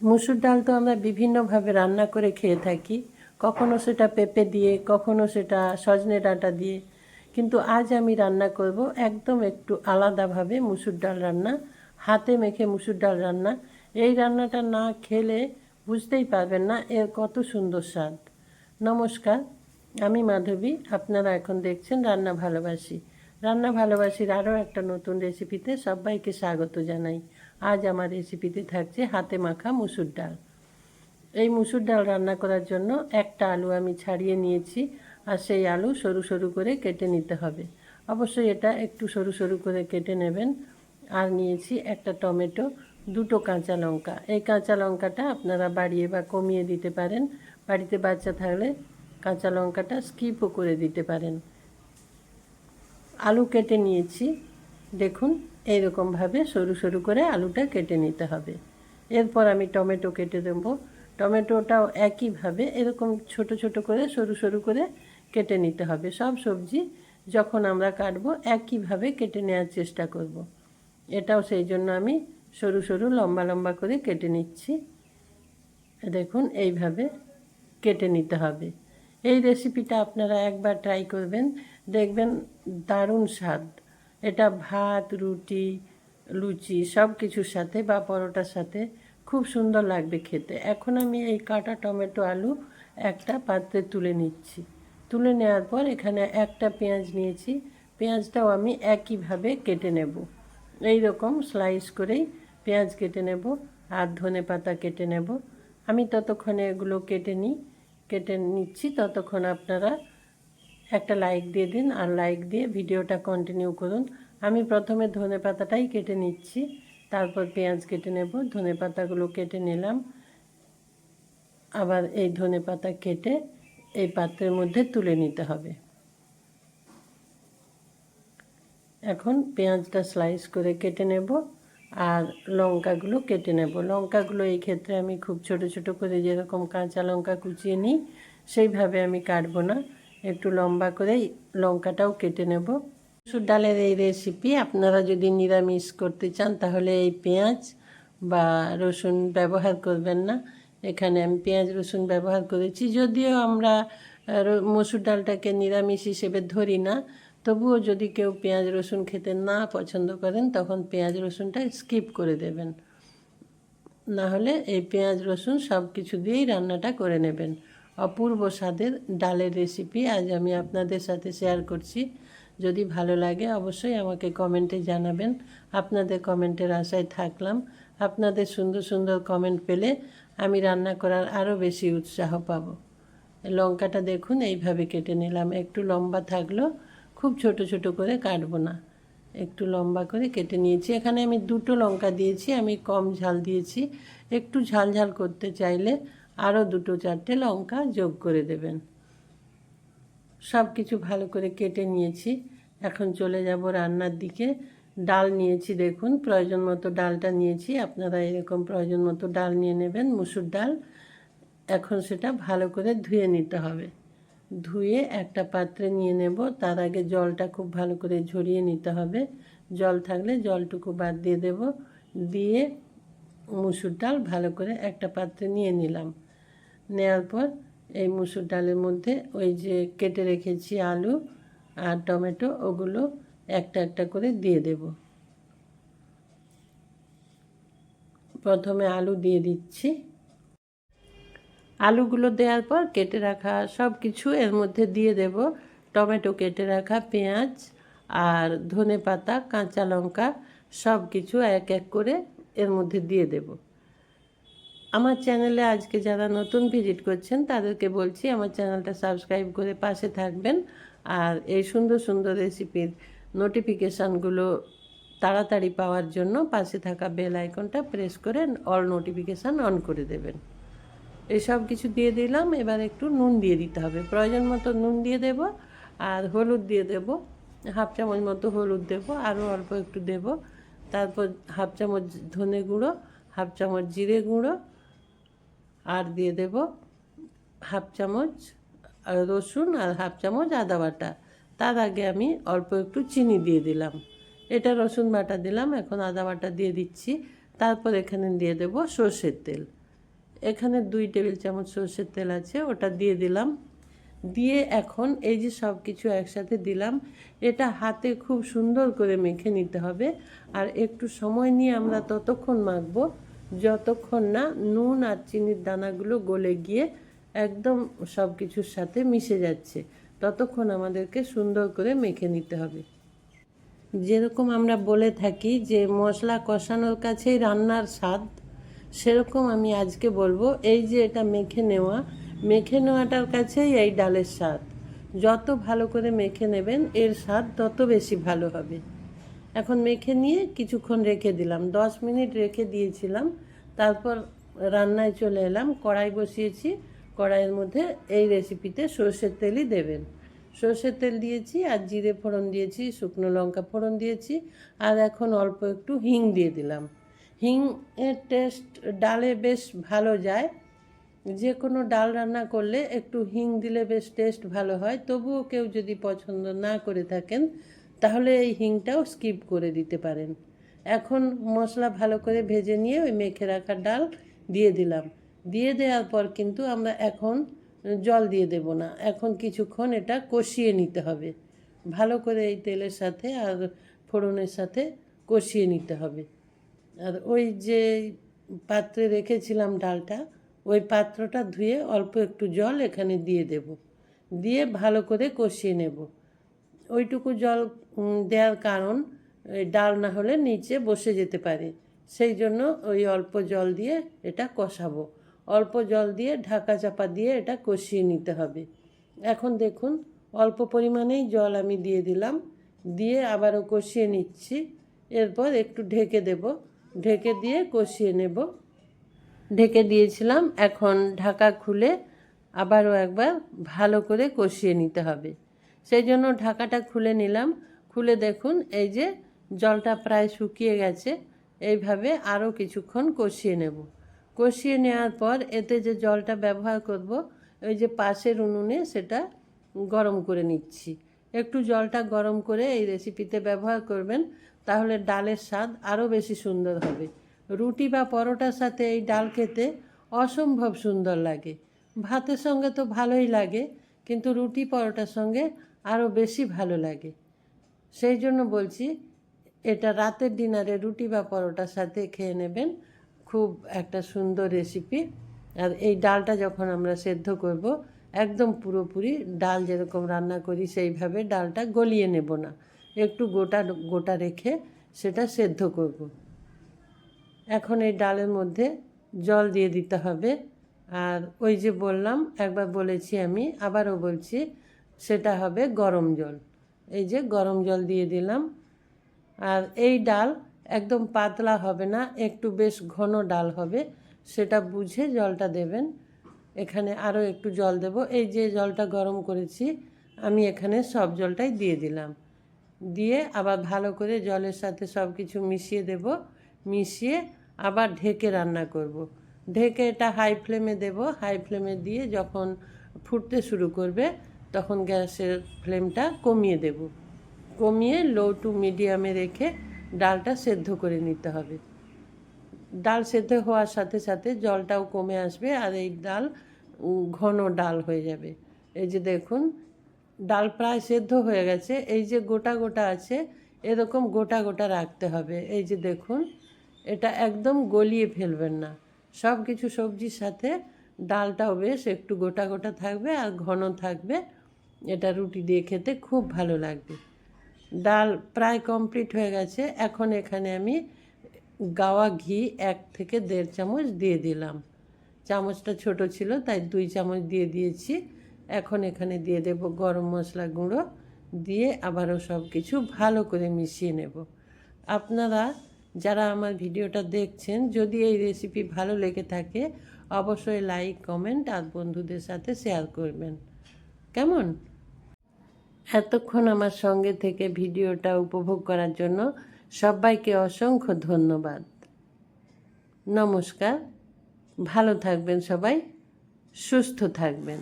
মুসুর ডাল তো আমরা বিভিন্নভাবে রান্না করে খেয়ে থাকি। কখনো সেটা পেঁপে দিয়ে, কখনো সেটা সজনে ডাঁটা দিয়ে। কিন্তু আজ আমি রান্না করব একদম একটু আলাদাভাবে মুসুর ডাল রান্না, হাতে মেখে মুসুর ডাল রান্না। এই রান্নাটা না খেলে বুঝতেই পারবেন না এর কত সুন্দর স্বাদ। নমস্কার, আমি মাধবী, আপনারা এখন দেখছেন রান্না ভালোবাসি। রান্না ভালোবাসির আরও একটা নতুন রেসিপিতে সবাইকে স্বাগত জানাই। আজ আমার রেসিপিতে থাকছে হাতে মাখা মুসুর ডাল। এই মুসুর ডাল রান্না করার জন্য একটা আলু আমি ছাড়িয়ে নিয়েছি আর সেই আলু সরু সরু করে কেটে নিতে হবে। অবশ্যই এটা একটু সরু সরু করে কেটে নেবেন। আর নিয়েছি একটা টমেটো, দুটো কাঁচা লঙ্কা। এই কাঁচা লঙ্কাটা আপনারা বাড়িয়ে বা কমিয়ে দিতে পারেন। বাড়িতে বাচ্চা থাকলে কাঁচা লঙ্কাটা স্কিপও করে দিতে পারেন। আলু কেটে নিয়েছি। দেখুন, এইরকমভাবে সরু সরু করে আলুটা কেটে নিতে হবে। এরপর আমি টমেটো কেটে দেব। টমেটোটাও একইভাবে এরকম ছোট ছোট করে, সরু সরু করে কেটে নিতে হবে। সব সবজি যখন আমরা কাটবো, একইভাবে কেটে নেওয়ার চেষ্টা করব। এটাও সেই জন্য আমি সরু সরু, লম্বা লম্বা করে কেটে নিচ্ছি। দেখুন, এইভাবে কেটে নিতে হবে। এই রেসিপিটা আপনারা একবার ট্রাই করবেন। দেখবেন দারুণ স্বাদ। এটা ভাত, রুটি, লুচি সব কিছুর সাথে বা পরোটার সাথে খুব সুন্দর লাগবে খেতে। এখন আমি এই কাটা টমেটো আলু একটা পাত্রে তুলে নিচ্ছি। তুলে নেওয়ার পর এখানে একটা পেঁয়াজ নিয়েছি। পেঁয়াজটাও আমি একইভাবে কেটে নেব। এই রকম স্লাইস করেই পেঁয়াজ কেটে নেব আর ধনে পাতা কেটে নেব। আমি ততক্ষণে এগুলো কেটে নিই, কেটে নিচ্ছি, ততক্ষণ আপনারা একটা লাইক দিয়ে দিন আর লাইক দিয়ে ভিডিওটা কন্টিনিউ করুন। আমি প্রথমে ধনে পাতাটাই কেটে নিচ্ছি, তারপর পেঁয়াজ কেটে নেব, ধনে পাতাগুলো কেটে নিলাম। আবার এই ধনে পাতা কেটে এই পাত্রের মধ্যে তুলে নিতে হবে। এখন পেঁয়াজটা স্লাইস করে কেটে নেব আর লঙ্কাগুলো কেটে নেব। লঙ্কাগুলো এই ক্ষেত্রে আমি খুব ছোট ছোট করে যেরকম কাঁচা লঙ্কা কুচিয়ে নিই, সেইভাবে আমি কাটবো না। একটু লম্বা করে লঙ্কাটাও কেটে নেব। মসুর ডালের এই রেসিপি আপনারা যদি নিরামিষ করতে চান, তাহলে এই পেঁয়াজ বা রসুন ব্যবহার করবেন না। এখানে আমি পেঁয়াজ, রসুন ব্যবহার করেছি। যদিও আমরা মসুর ডালটাকে নিরামিষ হিসেবে ধরি না, তবুও যদি কেউ পেঁয়াজ, রসুন খেতে না পছন্দ করেন, তখন পেঁয়াজ, রসুনটা স্কিপ করে দেবেন। না হলে এই পেঁয়াজ, রসুন সব কিছু দিয়েই রান্নাটা করে নেবেন। অপূর্ব স্বাদের ডালের রেসিপি আজ আমি আপনাদের সাথে শেয়ার করছি। যদি ভালো লাগে অবশ্যই আমাকে কমেন্টে জানাবেন। আপনাদের কমেন্টের আশায় থাকলাম। আপনাদের সুন্দর সুন্দর কমেন্ট পেলে আমি রান্না করার আরও বেশি উৎসাহ পাব। লঙ্কাটা দেখুন, এইভাবে কেটে নিলাম। একটু লম্বা থাকল, খুব ছোট ছোট করে কাটবো না। একটু লম্বা করে কেটে নিয়েছি। এখানে আমি দুটো লঙ্কা দিয়েছি, আমি কম ঝাল দিয়েছি। একটু ঝাল ঝাল করতে চাইলে আরও দুটো চারটে লঙ্কা যোগ করে দেবেন। সব কিছু ভালো করে কেটে নিয়েছি। এখন চলে যাব রান্নার দিকে। ডাল নিয়েছি, দেখুন, প্রয়োজন মতো ডালটা নিয়েছি। আপনারা এরকম প্রয়োজন মতো ডাল নিয়ে নেবেন, মুসুর ডাল। এখন সেটা ভালো করে ধুয়ে নিতে হবে। ধুয়ে একটা পাত্রে নিয়ে নেব। তার আগে জলটা খুব ভালো করে ঝরিয়ে নিতে হবে। জল থাকলে জলটুকু বাদ দিয়ে দেব। দিয়ে মুসুর ডাল ভালো করে একটা পাত্রে নিয়ে নিলাম। নেওয়ার পর এই মুসুর ডালের মধ্যে ওই যে কেটে রেখেছি আলু আর টমেটো, ওগুলো একটা একটা করে দিয়ে দেব। প্রথমে আলু দিয়ে দিচ্ছি। আলুগুলো দেওয়ার পর কেটে রাখা সব কিছু এর মধ্যে দিয়ে দেব। টমেটো কেটে রাখা পেঁয়াজ আর ধনে পাতা কাঁচা লঙ্কা সব কিছু এক এক করে এর মধ্যে দিয়ে দেব। আমার চ্যানেলে আজকে যারা নতুন ভিজিট করছেন, তাদেরকে বলছি আমার চ্যানেলটা সাবস্ক্রাইব করে পাশে থাকবেন আর এই সুন্দর সুন্দর রেসিপির নোটিফিকেশানগুলো তাড়াতাড়ি পাওয়ার জন্য পাশে থাকা বেল আইকনটা প্রেস করে অল নোটিফিকেশান অন করে দেবেন। এসব কিছু দিয়ে দিলাম, এবার একটু নুন দিয়ে দিতে হবে। প্রয়োজন মতো নুন দিয়ে দেব আর হলুদ দিয়ে দেব। হাফ চামচ মতো হলুদ দেব, আরও অল্প একটু দেব। তারপর হাফ চামচ ধনে গুঁড়ো, হাফ চামচ জিরে গুঁড়ো আর দিয়ে দেব হাফ চামচ রসুন আর হাফ চামচ আদা বাটা। তার আগে আমি অল্প একটু চিনি দিয়ে দিলাম। এটা রসুন বাটা দিলাম, এখন আদা বাটা দিয়ে দিচ্ছি। তারপর এখানে দিয়ে দেব সর্ষের তেল। এখানে দুই টেবিল চামচ সর্ষের তেল আছে, ওটা দিয়ে দিলাম। দিয়ে এখন এই যে সব কিছু একসাথে দিলাম, এটা হাতে খুব সুন্দর করে মেখে নিতে হবে। আর একটু সময় নিয়ে আমরা ততক্ষণ মাখবো। যতক্ষণ না নুন আর চিনির দানাগুলো গলে গিয়ে একদম সব কিছুর সাথে মিশে যাচ্ছে, ততক্ষণ আমাদেরকে সুন্দর করে মেখে নিতে হবে। যেরকম আমরা বলে থাকি যে, মশলা কষানোর কাছেই রান্নার স্বাদ, সেরকম আমি আজকে বলব এই যে এটা মেখে নেওয়া, মেখে নেওয়াটার কাছেই এই ডালের স্বাদ। যত ভালো করে মেখে নেবেন, এর স্বাদ তত বেশি ভালো হবে। এখন মেখে নিয়ে কিছুক্ষণ রেখে দিলাম। দশ মিনিট রেখে দিয়েছিলাম। তারপর রান্নায় চলে এলাম। কড়াই বসিয়েছি। কড়াইয়ের মধ্যে এই রেসিপিতে সর্ষের তেলই দেবেন। সর্ষের তেল দিয়েছি, আর জিরে ফোড়ন দিয়েছি, শুকনো লঙ্কা ফোড়ন দিয়েছি, আর এখন অল্প একটু হিং দিয়ে দিলাম। হিং এর টেস্ট ডালে বেশ ভালো যায়। যে কোনো ডাল রান্না করলে একটু হিং দিলে বেশ টেস্ট ভালো হয়। তবুও কেউ যদি পছন্দ না করে থাকেন তাহলে এই হিংটাও স্কিপ করে দিতে পারেন। এখন মশলা ভালো করে ভেজে নিয়ে ওই মেখে রাখা ডাল দিয়ে দিলাম। দিয়ে দেওয়ার পর কিন্তু আমরা এখন জল দিয়ে দেব না। এখন কিছুক্ষণ এটা কষিয়ে নিতে হবে। ভালো করে এই তেলের সাথে আর ফোড়নের সাথে কষিয়ে নিতে হবে। আর ওই যে পাত্রে রেখেছিলাম ডালটা, ওই পাত্রটা ধুয়ে অল্প একটু জল এখানে দিয়ে দেব। দিয়ে ভালো করে কষিয়ে নেব। ওইটুকু জল দেওয়ার কারণ ডাল না হলে নিচে বসে যেতে পারে। সেই জন্য ওই অল্প জল দিয়ে এটা কষাবো। অল্প জল দিয়ে ঢাকা চাপা দিয়ে এটা কষিয়ে নিতে হবে। এখন দেখুন, অল্প পরিমাণেই জল আমি দিয়ে দিলাম। দিয়ে আবারও কষিয়ে নিচ্ছি। এরপর একটু ঢেকে দেব। ঢেকে দিয়ে কষিয়ে নেব। ঢেকে দিয়েছিলাম। এখন ঢাকা খুলে আবারও একবার ভালো করে কষিয়ে নিতে হবে। সেই জন্য ঢাকাটা খুলে নিলাম। খুলে দেখুন, এই যে জলটা প্রায় শুকিয়ে গেছে, এইভাবে আরও কিছুক্ষণ কষিয়ে নেব। কষিয়ে নেওয়ার পর এতে যে জলটা ব্যবহার করব, ওই যে পাশের উনুনে সেটা গরম করে নিচ্ছি। একটু জলটা গরম করে এই রেসিপিতে ব্যবহার করবেন, তাহলে ডালের স্বাদ আরও বেশি সুন্দর হবে। রুটি বা পরোটার সাথে এই ডাল খেতে অসম্ভব সুন্দর লাগে। ভাতের সঙ্গে তো ভালোই লাগে, কিন্তু রুটি পরোটার সঙ্গে আরও বেশি ভালো লাগে। সেই জন্য বলছি, এটা রাতের ডিনারে রুটি বা পরোটার সাথে খেয়ে নেবেন। খুব একটা সুন্দর রেসিপি আর এই ডালটা যখন আমরা সেদ্ধ করব, একদম পুরোপুরি ডাল যেরকম রান্না করি, সেইভাবে ডালটা গলিয়ে নেব না। একটু গোটা গোটা রেখে সেটা সেদ্ধ করব। এখন এই ডালের মধ্যে জল দিয়ে দিতে হবে। আর ওই যে বললাম, একবার বলেছি আমি, আবারও বলছি সেটা হবে গরম জল। এই যে গরম জল দিয়ে দিলাম। আর এই ডাল একদম পাতলা হবে না, একটু বেশ ঘন ডাল হবে, সেটা বুঝে জলটা দেবেন। এখানে আরও একটু জল দেব। এই যে জলটা গরম করেছি, আমি এখানে সব জলটাই দিয়ে দিলাম। দিয়ে আবার ভালো করে জলের সাথে সব কিছু মিশিয়ে দেব। মিশিয়ে আবার ঢেকে রান্না করব। ঢেকে এটা হাই ফ্লেমে দেব। হাই ফ্লেমে দিয়ে যখন ফুটতে শুরু করবে তখন গ্যাসের ফ্লেমটা কমিয়ে দেব। কমিয়ে লো টু মিডিয়ামে রেখে ডালটা সেদ্ধ করে নিতে হবে। ডাল সেদ্ধ হওয়ার সাথে সাথে জলটাও কমে আসবে আর এই ডাল ঘন ডাল হয়ে যাবে। এই যে দেখুন, ডাল প্রায় সেদ্ধ হয়ে গেছে। এই যে গোটা গোটা আছে, এরকম গোটা গোটা রাখতে হবে। এই যে দেখুন, এটা একদম গলিয়ে ফেলবেন না। সব কিছু সবজির সাথে ডালটাও বেশ একটু গোটা গোটা থাকবে আর ঘন থাকবে। এটা রুটি দিয়ে খেতে খুব ভালো লাগবে। ডাল প্রায় কমপ্লিট হয়ে গেছে। এখন এখানে আমি গাওয়া ঘি এক থেকে দেড় চামচ দিয়ে দিলাম। চামচটা ছোট ছিল, তাই দুই চামচ দিয়ে দিয়েছি। এখন এখানে দিয়ে দেব গরম মশলা গুঁড়ো, দিয়ে আবারও সব কিছু ভালো করে মিশিয়ে নেব। আপনারা যারা আমার ভিডিওটা দেখছেন, যদি এই রেসিপি ভালো লেগে থাকে, অবশ্যই লাইক কমেন্ট আর বন্ধুদের সাথে শেয়ার করবেন। কেমন? এতক্ষণ আমার সঙ্গে থেকে ভিডিওটা উপভোগ করার জন্য সবাইকে অসংখ্য ধন্যবাদ। নমস্কার, ভালো থাকবেন সবাই, সুস্থ থাকবেন।